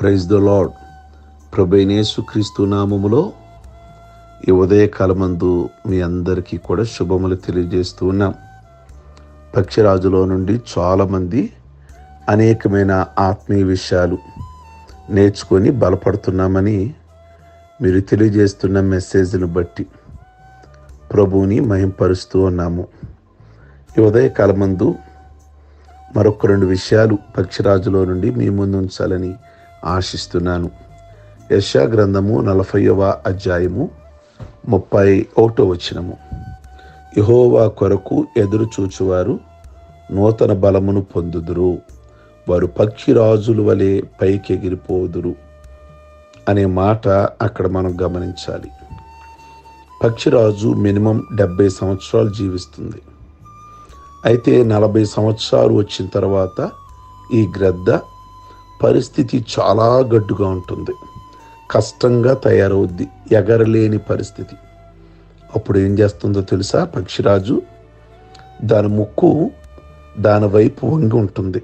Praise the lord ప్రభైనేసు క్రీస్తు నామములో ఈ ఉదయకాలమందు మీ అందరికీ కూడా శుభములు తెలియజేస్తూ ఉన్నాం. పక్షిరాజులో నుండి చాలామంది అనేకమైన ఆత్మీయ విషయాలు నేర్చుకొని బలపడుతున్నామని మీరు తెలియజేస్తున్న మెసేజ్ను బట్టి ప్రభువుని మహింపరుస్తూ ఉన్నాము. ఈ ఉదయకాలమందు మరొక రెండు విషయాలు పక్షిరాజులో నుండి మీ ముందు ఉంచాలని ఆశిస్తున్నాను. యశా గ్రంథము నలభైవ అధ్యాయము ముప్పై ఒకటో వచనము. యహోవా కొరకు ఎదురు చూచువారు నూతన బలమును పొందుదురు. వారు పక్షిరాజుల వలె పైకి ఎగిరిపోదురు అనే మాట అక్కడ మనం గమనించాలి. పక్షిరాజు మినిమం డెబ్బై సంవత్సరాలు జీవిస్తుంది. అయితే నలభై సంవత్సరాలు వచ్చిన తర్వాత ఈ గ్రద్ద పరిస్థితి చాలా గడ్డుగా ఉంటుంది. కష్టంగా తయారవుద్ది ఎగరలేని పరిస్థితి. అప్పుడు ఏం చేస్తుందో తెలుసా పక్షిరాజు? దాని ముక్కు దాని వైపు వంగి ఉంటుంది.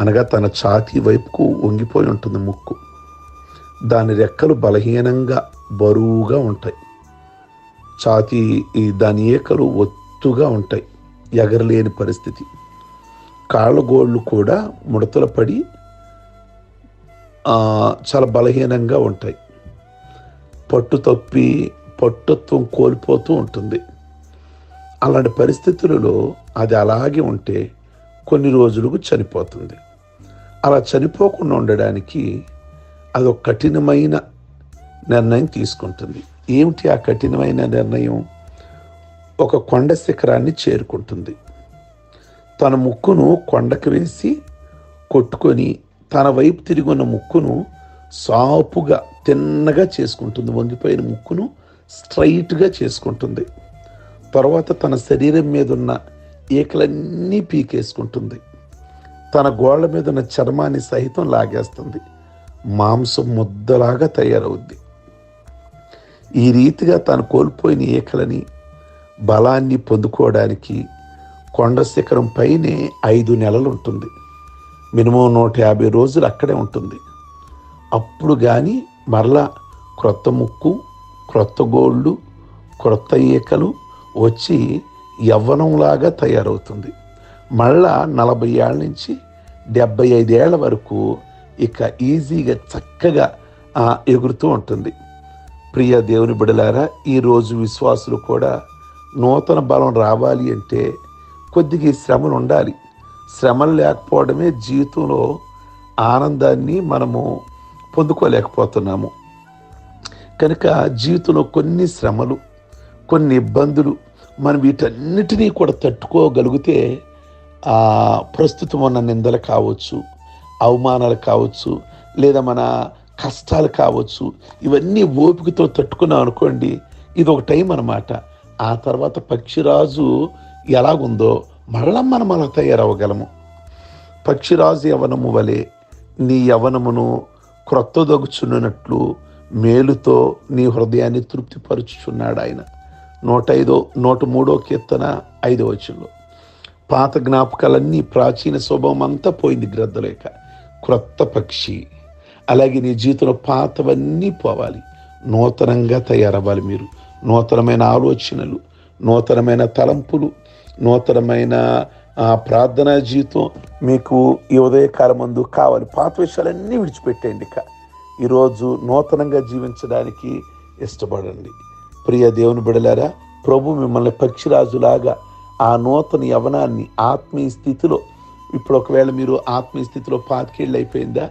అనగా తన ఛాతీ వైపుకు వంగిపోయి ఉంటుంది ముక్కు. దాని రెక్కలు బలహీనంగా బరువుగా ఉంటాయి. ఛాతీ ఈ దాని ఏకలు ఒత్తుగా ఉంటాయి. ఎగరలేని పరిస్థితి. కాళ్ళగోళ్ళు కూడా ముడతలు పడి చాలా బలహీనంగా ఉంటాయి. పట్టు తప్పి పట్టుత్వం కోల్పోతూ ఉంటుంది. అలాంటి పరిస్థితులలో అది అలాగే ఉంటే కొన్ని రోజులకు చనిపోతుంది. అలా చనిపోకుండా ఉండడానికి అది ఒక కఠినమైన నిర్ణయం తీసుకుంటుంది. ఏమిటి ఆ కఠినమైన నిర్ణయం? ఒక కొండ శిఖరాన్ని చేరుకుంటుంది. తన ముక్కును కొండకు వేసి కొట్టుకొని తన వైపు తిరిగి ఉన్న ముక్కును సాపుగా తిన్నగా చేసుకుంటుంది. వంగిపోయిన ముక్కును స్ట్రైట్గా చేసుకుంటుంది. తర్వాత తన శరీరం మీద ఉన్న ఈకలన్నీ పీకేసుకుంటుంది. తన గోళ్ళ మీద ఉన్న చర్మాన్ని సహితం లాగేస్తుంది. మాంసం ముద్దలాగా తయారవుద్ది. ఈ రీతిగా తను కోల్పోయిన ఈకలని బలాన్ని పొందుకోవడానికి కొండ శిఖరం పైనే ఐదు నెలలు ఉంటుంది. మినిమం నూట యాభై రోజులు అక్కడే ఉంటుంది. అప్పుడు కానీ మరలా క్రొత్త ముక్కు క్రొత్త గోళ్ళు క్రొత్త ఈకలు వచ్చి యవ్వనంలాగా తయారవుతుంది. మళ్ళా నలభై ఏళ్ళ నుంచి డెబ్బై ఐదేళ్ళ వరకు ఇక ఈజీగా చక్కగా ఎగురుతూ ఉంటుంది. ప్రియ దేవుని బిడలారా ఈరోజు విశ్వాసులు కూడా నూతన బలం రావాలి అంటే కొద్దిగా శ్రమలు ఉండాలి. శ్రమలు లేకపోవడమే జీవితంలో ఆనందాన్ని మనము పొందుకోలేకపోతున్నాము. కనుక జీవితంలో కొన్ని శ్రమలు కొన్ని ఇబ్బందులు మనం వీటన్నిటినీ కూడా తట్టుకోగలిగితే ప్రస్తుతం ఉన్న నిందలు కావచ్చు అవమానాలు కావచ్చు లేదా మన కష్టాలు కావచ్చు ఇవన్నీ ఓపికతో తట్టుకున్నాం అనుకోండి ఇది ఒక టైం అనమాట ఆ తర్వాత పక్షిరాజు ఎలాగుందో మరలా మనం అలా తయారవ్వగలము. పక్షిరాజు యవనము వలె నీ యవనమును క్రొత్తదొగుచున్నట్లు మేలుతో నీ హృదయాన్ని తృప్తిపరుచుచున్నాడు ఆయన. నూట ఐదో నూట మూడో కీర్తన ఐదో వచ్చంలో పాత జ్ఞాపకాలన్నీ ప్రాచీన స్వభావం అంతా పోయింది గ్రద్దలేక. క్రొత్త పక్షి. అలాగే నీ జీవితంలో పాతవన్నీ పోవాలి. నూతనంగా తయారవ్వాలి మీరు. నూతనమైన ఆలోచనలు నూతనమైన తలంపులు నూతనమైన ప్రార్థనా జీవితం మీకు ఈ ఉదయకాలమందు కావాలి. పాత విషయాలన్నీ విడిచిపెట్టేయండి ఇక. ఈరోజు నూతనంగా జీవించడానికి ఇష్టపడండి. ప్రియ దేవుని బిడలారా ప్రభు మిమ్మల్ని పక్షిరాజులాగా ఆ నూతన యవనాన్ని ఆత్మీయ స్థితిలో ఇప్పుడు ఒకవేళ మీరు ఆత్మీయ స్థితిలో పాతికేళ్ళు అయిపోయిందా?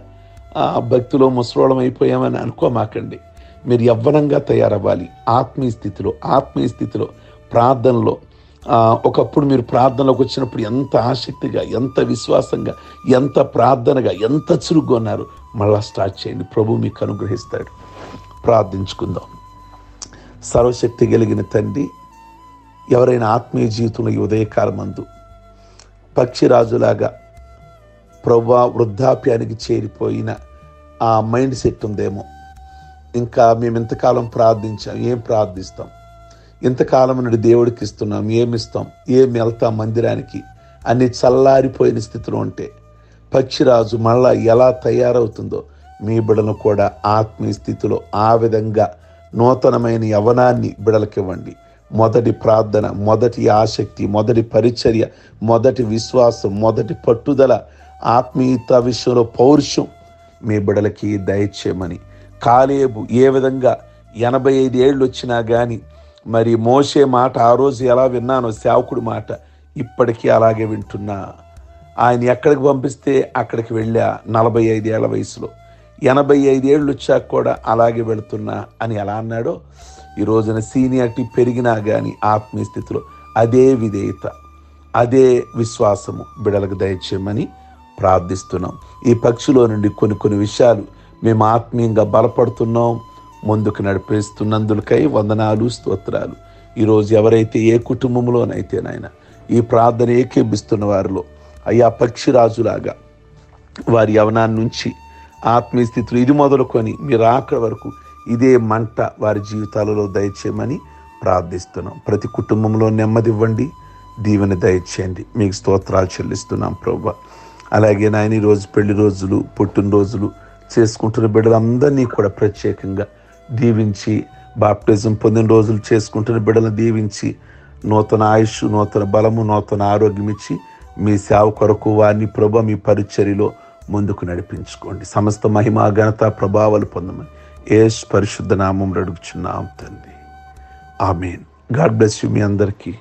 ఆ భక్తిలో ముసలోళం అయిపోయామని అనుకోమాకండి. మీరు యవ్వనంగా తయారవ్వాలి. ఆత్మీయ స్థితిలో ఆత్మీయ స్థితిలో ప్రార్థనలో ఒకప్పుడు మీరు ప్రార్థనలోకి వచ్చినప్పుడు ఎంత ఆసక్తిగా ఎంత విశ్వాసంగా ఎంత ప్రార్థనగా ఎంత చురుగ్గా ఉన్నారు. మళ్ళా స్టార్ట్ చేయండి. ప్రభు మీకు అనుగ్రహిస్తాడు. ప్రార్థించుకుందాం. సర్వశక్తి కలిగిన తండ్రి ఎవరైనా ఆత్మీయ జీవితంలో ఈ ఉదయకాలం పక్షిరాజులాగా ప్రభా వృద్ధాప్యానికి చేరిపోయిన ఆ మైండ్ సెట్ ఉందేమో. ఇంకా మేము ఇంతకాలం ప్రార్థించాం. ఏం ప్రార్థిస్తాం? ఇంతకాలం నుండి దేవుడికి ఇస్తున్నాం ఏమిస్తాం ఏం వెళ్తాం మందిరానికి? అన్ని చల్లారిపోయిన స్థితిలో ఉంటే పక్షిరాజు మళ్ళా ఎలా తయారవుతుందో మీ బిడలను కూడా ఆత్మీయ స్థితిలో ఆ విధంగా నూతనమైన యవనాన్ని బిడలకివ్వండి. మొదటి ప్రార్థన మొదటి ఆసక్తి మొదటి పరిచర్య మొదటి విశ్వాసం మొదటి పట్టుదల ఆత్మీయత విషయంలో పౌరుషం మీ బిడలకి దయచేయమని. కాలేబు ఏ విధంగా ఎనభై ఐదు ఏళ్ళు వచ్చినా కానీ మరి మోసే మాట ఆ రోజు ఎలా విన్నానో సేవకుడి మాట ఇప్పటికీ అలాగే వింటున్నా. ఆయన ఎక్కడికి పంపిస్తే అక్కడికి వెళ్ళా నలభై ఐదు ఏళ్ళ వయసులో. ఎనభై ఐదు ఏళ్ళు వచ్చాక కూడా అలాగే వెళుతున్నా అని ఎలా అన్నాడో ఈ రోజున సీనియారిటీ పెరిగినా కానీ ఆత్మీయ స్థితిలో అదే విధేయత అదే విశ్వాసము బిడలకు దయచేయమని ప్రార్థిస్తున్నాం. ఈ పక్షిలో నుండి కొన్ని కొన్ని విషయాలు మేము ఆత్మీయంగా బలపడుతున్నాం. ముందుకు నడిపేస్తున్నందులకై వందనాలు స్తోత్రాలు. ఈరోజు ఎవరైతే ఏ కుటుంబంలోనైతే నాయన ఈ ప్రార్థన ఏకేపిస్తున్న వారిలో అయ్యా పక్షిరాజులాగా వారి యవనాన్ని నుంచి ఆత్మీయ స్థితిలో ఇది మొదలుకొని మీరు ఆఖరి వరకు ఇదే మంట వారి జీవితాలలో దయచేయమని ప్రార్థిస్తున్నాం. ప్రతి కుటుంబంలో నెమ్మది ఇవ్వండి దీవెన దయచేయండి. మీకు స్తోత్రాలు చెల్లిస్తున్నాం ప్రభు. అలాగే నాయన ఈరోజు పెళ్ళి రోజులు పుట్టినరోజులు చేసుకుంటున్న బిడ్డలందరినీ కూడా ప్రత్యేకంగా దీవించి బాప్టిజం పొందిన రోజులు చేసుకుంటున్న బిడ్డలను దీవించి నూతన ఆయుష్ నూతన బలము నూతన ఆరోగ్యం ఇచ్చి మీ సేవ కొరకు వారిని ప్రభ మీ పరిచర్యలో ముందుకు నడిపించుకోండి. సమస్త మహిమ ఘనత ప్రభావాలు పొందమని ఏస్ పరిశుద్ధ నామం అడుగుచున్నాం తండ్రి. ఆమెన్. గాడ్ బ్లెస్ యూ మీ అందరికీ.